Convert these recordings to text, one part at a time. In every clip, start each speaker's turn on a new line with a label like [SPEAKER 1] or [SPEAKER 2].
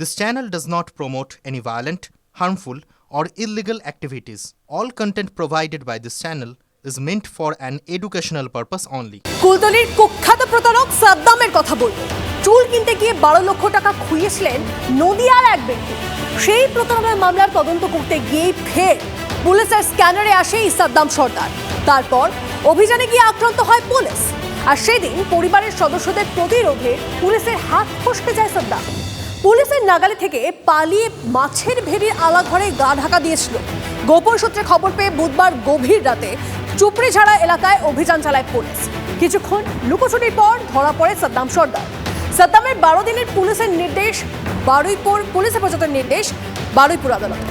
[SPEAKER 1] This channel does not promote any violent, harmful, or illegal activities. All content provided by this channel is meant for an educational purpose only.
[SPEAKER 2] কুলতলির কুখ্যাত প্রতারক সাদ্দামের কথা বলব। চুল কিনতে গিয়ে বারো লক্ষ টাকা খুইয়েছিলেন নদিয়ার এক ব্যক্তি। সেই প্রতারণার মামলার তদন্ত করতে গিয়েই ফের পুলিশের স্ক্যানারে আসে সাদ্দাম সর্দার। তারপর অভিযানে গিয়ে আক্রান্ত হয় পুলিশ। আর সেদিন পরিবারের সদস্যদের প্রতিরোধে পুলিশের হাত ফসকে যায় সাদ্দাম। পুলিশের নাগালে থেকে পালিয়ে মাছের ভেড়ির আলাঘরে গা ঢাকা দিয়েছিল। গোপন সূত্রে খবর পেয়ে বুধবার গভীর রাতে চুপড়িঝাড়া এলাকায় অভিযান চালায় পুলিশ। কিছুক্ষণ লুকোচুরির পর ধরা পড়ে সাদ্দাম সর্দার। সাদ্দামের বারো দিনের পুলিশের নির্দেশ, বারুইপুর পুলিশ হেফাজতের নির্দেশ, বারুইপুর আদালত।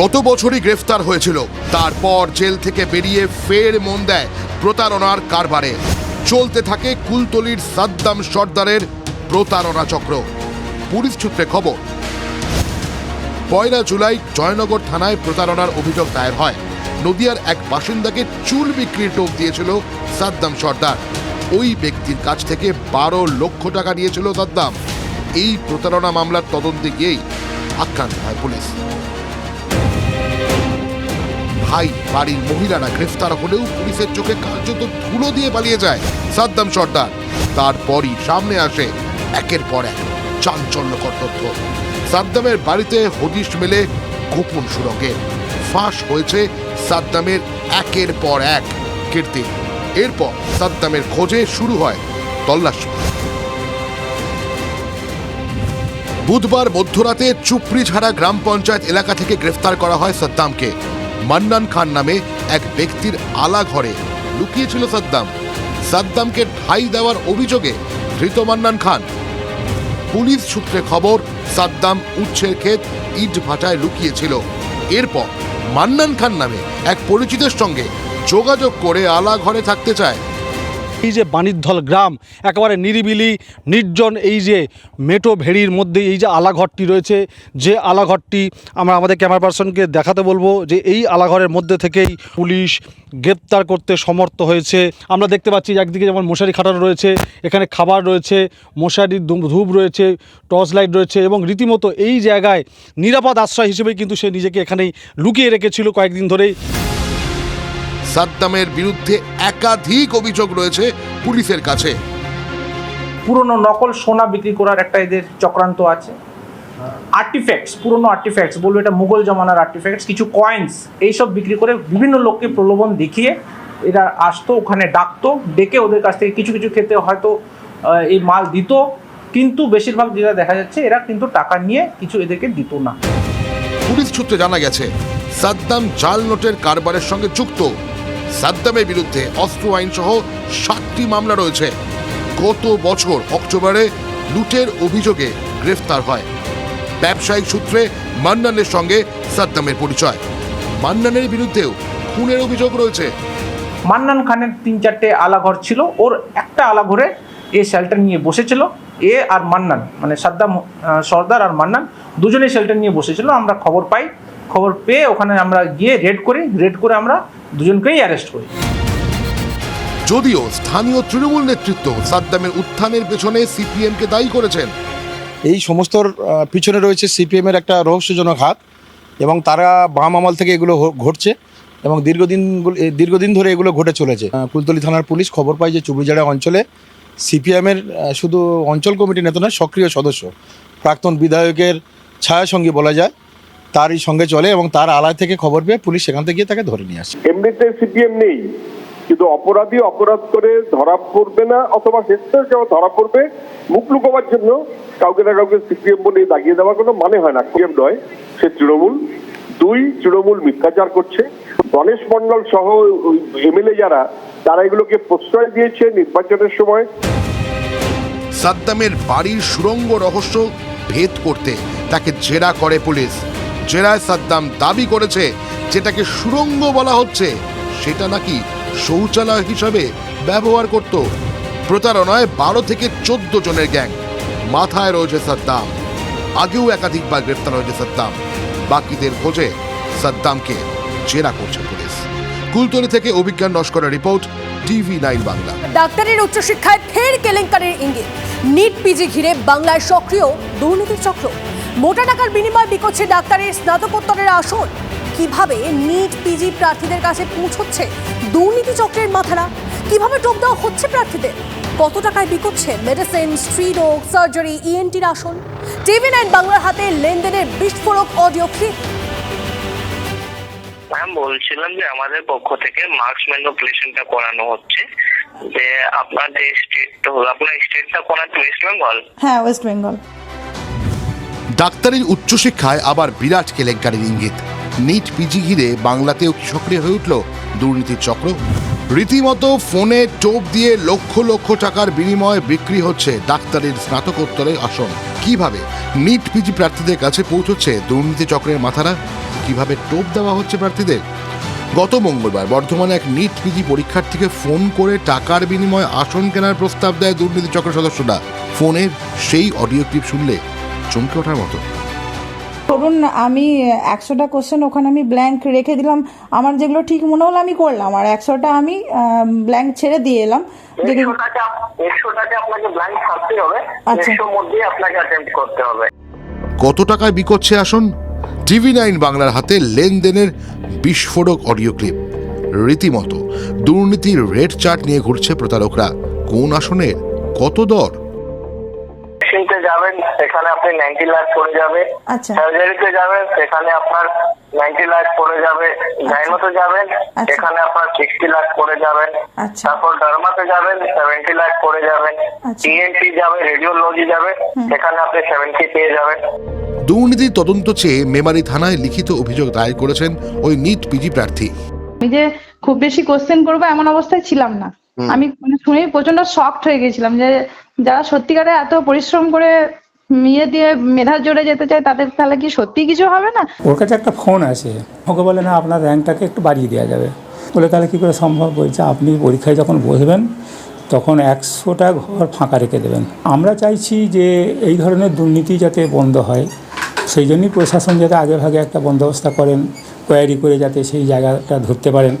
[SPEAKER 3] গত বছরই গ্রেফতার হয়েছিল। তারপর জেল থেকে বেরিয়ে ফের মন দেয় প্রতারণার কারবারে। চলতে থাকে কুলতলির সাদ্দাম সর্দারের প্রতারণা চক্র। পুলিশ সূত্রে খবর, পয়লা জুলাই জয়নগর থানায় প্রতারণার অভিযোগ দায়ের হয়। নদিয়ার এক বাসিন্দাকে চুল বিক্রির টোপ দিয়েছিল সাদ্দাম সর্দার। ওই ব্যক্তির কাছ থেকে বারো লক্ষ টাকা নিয়েছিল সাদ্দাম। এই প্রতারণা মামলার তদন্তে গিয়েই আক্রান্ত হয় পুলিশ। ভাই, বাড়ির মহিলারা গ্রেফতার হলেও পুলিশের চোখে কার্যত ধুলো দিয়ে পালিয়ে যায়। সাদ্দাম সর্দার তারপরই সামনে আসে। একের পর এক চাঞ্চল্যকর তথ্য। সাদ্দামের বাড়িতে হদিশ মেলে গোপন সুরঙ্গে। ফাঁস হয়েছে সাদ্দামের একের পর এক কীর্তি। এরপর সাদ্দামের খোঁজে শুরু হয় তল্লাশি। বুধবার মধ্যরাতে চুপড়িঝাড়া গ্রাম পঞ্চায়েত এলাকা থেকে গ্রেফতার করা হয় সাদ্দামকে। মান্নান খান নামে এক ব্যক্তির আলা ঘরে লুকিয়েছিল সাদ্দাম। সাদ্দামকে ঠাই দেওয়ার অভিযোগে ধৃত মান্নান খান। পুলিশ সূত্রে খবর, সাদ্দাম উচ্ছের ক্ষেত ইট ভাটায় লুকিয়েছিল। এরপর মান্নান খান নামে এক পরিচিতের সঙ্গে যোগাযোগ করে আলা ঘরে থাকতে চায়
[SPEAKER 4] এই যে বাণিজ্যল গ্রাম, একেবারে নিরিবিলি, নির্জন এই যে মেটো ভেড়ির মধ্যে এই যে আলাঘরটি রয়েছে, যে আলাঘরটি আমরা আমাদের ক্যামেরা পার্সনকে দেখাতে বলব যে এই আলাঘরের মধ্যে থেকেই পুলিশ গ্রেপ্তার করতে সমর্থ হয়েছে। আমরা দেখতে পাচ্ছি একদিকে যেমন মশারি খাটানো রয়েছে, এখানে খাবার রয়েছে, মশারির ধূপ রয়েছে, টর্চ লাইট রয়েছে এবং রীতিমতো এই জায়গায় নিরাপদ আশ্রয় হিসেবে কিন্তু সে নিজেকে এখানেই লুকিয়ে রেখেছিল কয়েকদিন ধরেই।
[SPEAKER 3] সাদ্দামের বিরুদ্ধে একাধিক অভিযোগ রয়েছে পুলিশের কাছে।
[SPEAKER 5] পুরনো নকল সোনা বিক্রি করার একটা এদের চক্রান্ত আছে। আর্টিফ্যাক্টস পুরনো আর্টিফ্যাক্টস বলব এটা মুঘল জমানার আর্টিফ্যাক্টস কিছু কয়েন্স এইসব বিক্রি করে বিভিন্ন লোককে প্রলোভন দেখিয়ে এরা আসতো ওখানে ডাকতো ডেকে ওদের কাছ থেকে কিছু কিছু ক্ষেত্রে হয়তো এই মাল দিত কিন্তু বেশিরভাগ যেটা দেখা যাচ্ছে এরা কিন্তু টাকা নিয়ে কিছু এদেরকে দিত না।
[SPEAKER 3] পুলিশ সূত্রে জানা গেছে সাদ্দাম জাল নোটের কারবারের সঙ্গে যুক্ত। সাদ্দামের বিরুদ্ধে অস্ত্র আইন সহ সাতটি মামলা রয়েছে। গত বছর অক্টোবরে লুটের অভিযোগে গ্রেফতার হয়। ব্যবসায়িক সূত্রে মান্নানের সঙ্গে সাদ্দামের পরিচয়। মান্নানের বিরুদ্ধেও খুনের অভিযোগ রয়েছে।
[SPEAKER 5] মান্নান খানের তিন চারটে আলাঘর ছিল। ওর একটা আলাঘরে এ শেল্টার নিয়ে বসেছিল। এ আর মান্নান মানে সাদ্দাম সর্দার আর মান্নান দুজনেই শেল্টার নিয়ে বসেছিল। আমরা খবর পাই। খবর পেয়ে ওখানে আমরা গিয়ে রেড করি। রেড করে আমরা দুজনকেই অ্যারেস্ট করি।
[SPEAKER 3] যদিও স্থানীয় তৃণমূল নেতৃত্ব সাদ্দামের উত্থানের পেছনে সিপিএমকে দায়ী করেছেন।
[SPEAKER 6] এই সমস্তর পিছনে রয়েছে সিপিএমের একটা রহস্যজনক হাত এবং তারা বাম আমল থেকে এগুলো ঘটছে এবং দীর্ঘদিন দীর্ঘদিন ধরে এগুলো ঘটে চলেছে। কুলতলি থানার পুলিশ খবর পায় যে চুবড়িজাড়া অঞ্চলে সিপিএমের শুধু অঞ্চল কমিটির নেতা নয় সক্রিয় সদস্য। প্রাক্তন বিধায়কের ছায়াসঙ্গী বলা যায়। তারই সঙ্গে চলে এবং তার আলায় থেকে খবর পেয়ে পুলিশ সেখান থেকে গিয়ে তাকে ধরে নিয়ে আসে।
[SPEAKER 7] এমনিতে সিপিএম নেই কিন্তু অপরাধী অপরাধ করে ধরা পড়বে না অথবা শেষে কেউ ধরা পড়বে মুখ লুকোবার জন্য কাউকে না কাউকে সিপিএম বলে দাগিয়ে দেওয়ার কোনো মানে হয় না। সিপিএম নয় সে তৃণমূল। দুই তৃণমূল মিথ্যাচার করছে। গণেশ মন্ডল সহ এমএলএ যারা তারা এগুলোকে প্রশ্রয় দিয়েছে নির্বাচনের সময়।
[SPEAKER 3] সাদ্দামের বাড়ির সুরঙ্গ রহস্য ভেদ করতে তাকে জেরা করে পুলিশ। জেরায় সাদ্দাম দাবি করেছে, যেটাকে সুরঙ্গ বলা হচ্ছে, সেটা নাকি শৌচালয় হিসাবে ব্যবহার করত। প্রতারণায় বারো থেকে চোদ্দ জনের গ্যাং। মাথায় রয়েছে সাদ্দাম। আগেও একাধিকবার গ্রেফতার হয়েছে সাদ্দাম। বাকিদের খোঁজে সাদ্দামকে জেরা করছে পুলিশ। কুলতলি থেকে অভিজ্ঞান নস্করের রিপোর্ট, টিভি নাইন বাংলা।
[SPEAKER 2] ডাক্তারের উচ্চশিক্ষায় ফের কেলেঙ্কারির ইঙ্গিত। নিট পিজি ঘিরে বাংলায় সক্রিয় দুর্নীতির চক্র। মোটা টাকার বিনিময়ে বিকোচ্ছে ডাক্তারের স্নাতকোত্তরের আসন। কীভাবে নিট পিজি প্রার্থীদের কাছে পৌঁছচ্ছে? দুর্নীতি চক্রের মাথারা। কীভাবে টোপ দেওয়া হচ্ছে প্রার্থীদের? কত টাকায় বিকোচ্ছে মেডিসিন স্ট্রিডোক সার্জারি ইএনটির আসন? টিভি নাইন বাংলার হাতে লেনদেনের বিস্ফোরক অডিও ক্লিপ
[SPEAKER 8] ম্যাম বলছিলাম যে আমাদের পক্ষ থেকে মার্কস ম্যানিপুলেশনটা করানো হচ্ছে। যে আপনার যে স্টেট তো আপনার স্টেটটা কোন ওয়েস্ট বেঙ্গল
[SPEAKER 9] হ্যাঁ ওয়েস্ট বেঙ্গল
[SPEAKER 3] ডাক্তারির উচ্চশিক্ষায় আবার বিরাট কেলেঙ্কারির ইঙ্গিত। নিট পিজি ঘিরে বাংলাতেও কি সক্রিয় হয়ে উঠল দুর্নীতির চক্র? রীতিমতো ফোনে টোপ দিয়ে লক্ষ লক্ষ টাকার বিনিময়ে বিক্রি হচ্ছে ডাক্তারির স্নাতকোত্তরের আসন। কীভাবে নিট পিজি প্রার্থীদের কাছে পৌঁছচ্ছে দুর্নীতি চক্রের মাথারা? কীভাবে টোপ দেওয়া হচ্ছে প্রার্থীদের? গত মঙ্গলবার বর্ধমানে এক নিট পিজি পরীক্ষার্থীকে ফোন করে টাকার বিনিময়ে আসন কেনার প্রস্তাব দেয় দুর্নীতি চক্রের সদস্যরা। ফোনের সেই অডিও ক্লিপ শুনলে চমকে ওঠার মতো।
[SPEAKER 9] ধরুন আমি একশোটা কোশ্চেন ওখানে আমি ব্ল্যাঙ্ক রেখে দিলাম। আমার যেগুলো ঠিক মনে হলো আমি করলাম। আর একশোটা আমি ব্ল্যাঙ্ক ছেড়ে দিয়ে এলাম। আচ্ছা।
[SPEAKER 3] কত টাকায় বিকোচ্ছে আসন? টিভি নাইন বাংলার হাতে লেনদেনের বিস্ফোরক অডিও ক্লিপ। রীতিমতো দুর্নীতির রেড চার্ট নিয়ে ঘুরছে প্রতারকরা। কোন আসনের কত দর?
[SPEAKER 8] সেখানে আপনি নাইনটি লাখ পড়ে যাবে।
[SPEAKER 9] আচ্ছা।
[SPEAKER 8] সার্জারিতে যাবেন সেখানে আপনার নাইনটি লাখ পড়ে যাবে। গাইনোতে যাবেন
[SPEAKER 9] আচ্ছা।
[SPEAKER 8] সেখানে আপনার সিক্সটি লাখ পড়ে যাবেন
[SPEAKER 9] আচ্ছা।
[SPEAKER 8] তারপর ডার্মাতে যাবেন সেভেন্টি লাখ পড়ে যাবেন
[SPEAKER 9] আচ্ছা।
[SPEAKER 8] টিএনটি যাবে রেডিওলজি যাবে সেখানে আপনি সেভেন্টি পেয়ে যাবেন।
[SPEAKER 3] দুর্নীতির তদন্ত চেয়ে মেমারি থানায় লিখিত অভিযোগ দায়ের করেছেন ওই নিট পিজি প্রার্থী।
[SPEAKER 9] আমি যে খুব বেশি কোশ্চেন করব এমন অবস্থায় ছিলাম না। আমি মানে শুনেই প্রচণ্ড শকড হয়ে গেছিলাম যে যারা সত্যিকারে এত পরিশ্রম করে ইয়ে দিয়ে মেধার জোরে যেতে চায় তাদের তাহলে কি সত্যি কিছু হবে না?
[SPEAKER 10] ওর কাছে একটা ফোন আছে। ওকে বলে না আপনার র্যাঙ্কটাকে একটু বাড়িয়ে দেওয়া যাবে। বলে তাহলে কী করে সম্ভব? বলছে আপনি পরীক্ষায় যখন বসবেন তখন একশোটা ঘর ফাঁকা রেখে দেবেন। আমরা চাইছি যে এই ধরনের দুর্নীতি যাতে বন্ধ হয় সেই জন্যই প্রশাসন যাতে আগে ভাগে একটা বন্দোবস্ত করেন কোয়ারি করে যাতে সেই জায়গাটা ধরতে পারেন।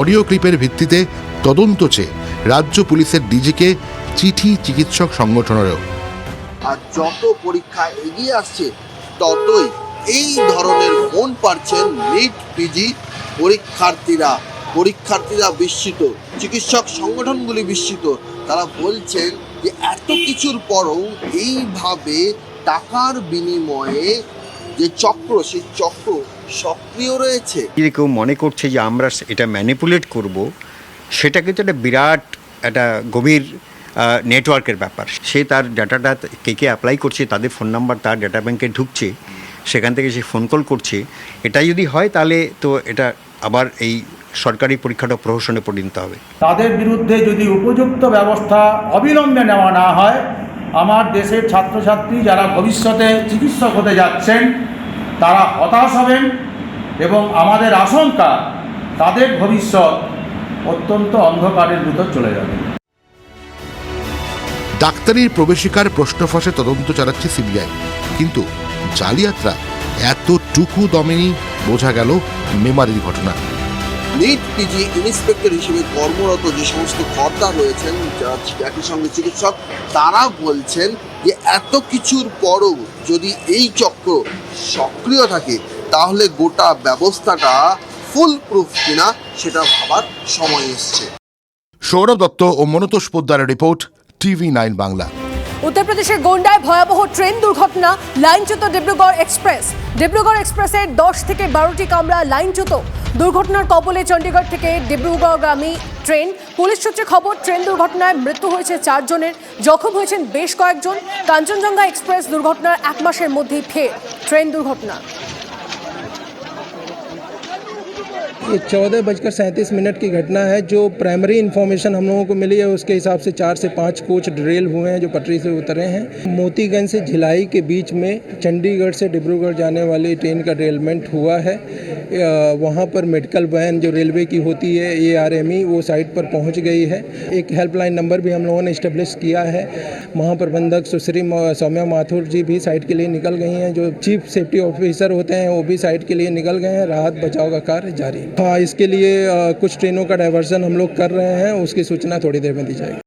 [SPEAKER 3] অডিও ক্লিপের ভিত্তিতে তদন্ত চেয়ে রাজ্য পুলিশের ডিজিকে চিঠি চিকিৎসক সংগঠনেরও
[SPEAKER 11] আর যত পরীক্ষা এগিয়ে আসছে, ততই এই ধরনের ফোন পাচ্ছেন নিট পিজি পরীক্ষার্থীরা। পরীক্ষার্থীরা বিস্মিত, চিকিৎসক সংগঠনগুলি বিস্মিত। তারা বলছেন যে, এত কিছুর পরও এইভাবে টাকার বিনিময়ে যে চক্র, সেই চক্র সক্রিয় রয়েছে।
[SPEAKER 12] যদি কেউ মনে করছে যে, আমরা এটা ম্যানিপুলেট করব? সেটা কিন্তু একটা বিরাট, একটা গভীর নেটওয়ার্কের ব্যাপার। সে তার ডাটাটা কে কে অ্যাপ্লাই করছে, তাদের ফোন নাম্বার তার ডাটা ব্যাংকে ঢুকছে, সেখান থেকে সে ফোন কল করছে। এটা যদি হয় তাহলে তো এটা আবার এই সরকারি পরীক্ষাটা প্রহসনে পরিণত হবে।
[SPEAKER 13] তাদের বিরুদ্ধে যদি উপযুক্ত ব্যবস্থা অবিলম্বে নেওয়া না হয়, আমার দেশের ছাত্রছাত্রী যারা ভবিষ্যতে চিকিৎসক হতে যাচ্ছেন, তারা হতাশ হবেন এবং আমাদের আশঙ্কা তাদের ভবিষ্যৎ অত্যন্ত অন্ধকারের ভিতর চলে যাবে।
[SPEAKER 3] ডাক্তারির প্রবেশিকার প্রশ্ন ফাঁসে তদন্ত চালাচ্ছে সিবিআই। কিন্তু জালিয়াতরা এতটুকু দমেনি বোঝা গেল মেমারির ঘটনা।
[SPEAKER 11] নিট পিজি ইন্সপেক্টর হিসেবে কর্মরত যে সমস্ত কর্তা রয়েছেন একই সঙ্গে চিকিৎসক তারা বলছেন যে এত কিছুর পরও যদি এই চক্র সক্রিয় থাকে তাহলে গোটা ব্যবস্থাটা ফুল প্রুফ কিনা সেটা ভাবার সময় এসছে।
[SPEAKER 3] সৌরভ দত্ত ও মনতোষ পোদ্দারের রিপোর্ট টিভি নাইন বাংলা।
[SPEAKER 2] উত্তরপ্রদেশের গোন্ডায় ভয়াবহ ট্রেন দুর্ঘটনা, লাইনচ্যুত ডিব্রুগড় এক্সপ্রেস। ডিব্রুগড় এক্সপ্রেসের দশ থেকে বারোটি কামরা লাইনচ্যুত। দুর্ঘটনার কবলে চণ্ডীগড় থেকে ডিব্রুগড়গামী ট্রেন। পুলিশ সূত্রে খবর, ট্রেন দুর্ঘটনায় মৃত্যু হয়েছে চারজনের। জখম হয়েছেন বেশ কয়েকজন। কাঞ্চনজঙ্ঘা এক্সপ্রেস দুর্ঘটনার এক মাসের মধ্যেই ফের ট্রেন দুর্ঘটনা।
[SPEAKER 10] ये चौदह बजकर सैंतीस मिनट की घटना है, जो प्राइमरी इन्फॉर्मेशन हम लोगों को मिली है, उसके हिसाब से चार से पाँच कोच ड्रेल हुए हैं, जो पटरी से उतरे हैं। मोतीगंज से झिलाई के बीच में चंडीगढ़ से डिब्रूगढ़ जाने वाली ट्रेन का रेलमेंट हुआ है। वहाँ पर मेडिकल वैन जो रेलवे की होती है ए आर एम ई वो साइट पर पहुँच गई है। एक हेल्पलाइन नंबर भी हम लोगों ने इस्टेब्लिश किया है। महाप्रबंधक सुश्री सौम्या माथुर जी भी साइट के लिए निकल गई हैं, जो चीफ सेफ्टी ऑफिसर होते हैं, वो भी साइट के लिए निकल गए हैं। राहत बचाव का कार्य जारी है। हाँ इसके लिए कुछ ट्रेनों का डाइवर्जन हम लोग कर रहे हैं, उसकी सूचना थोड़ी देर में दी जाएगी।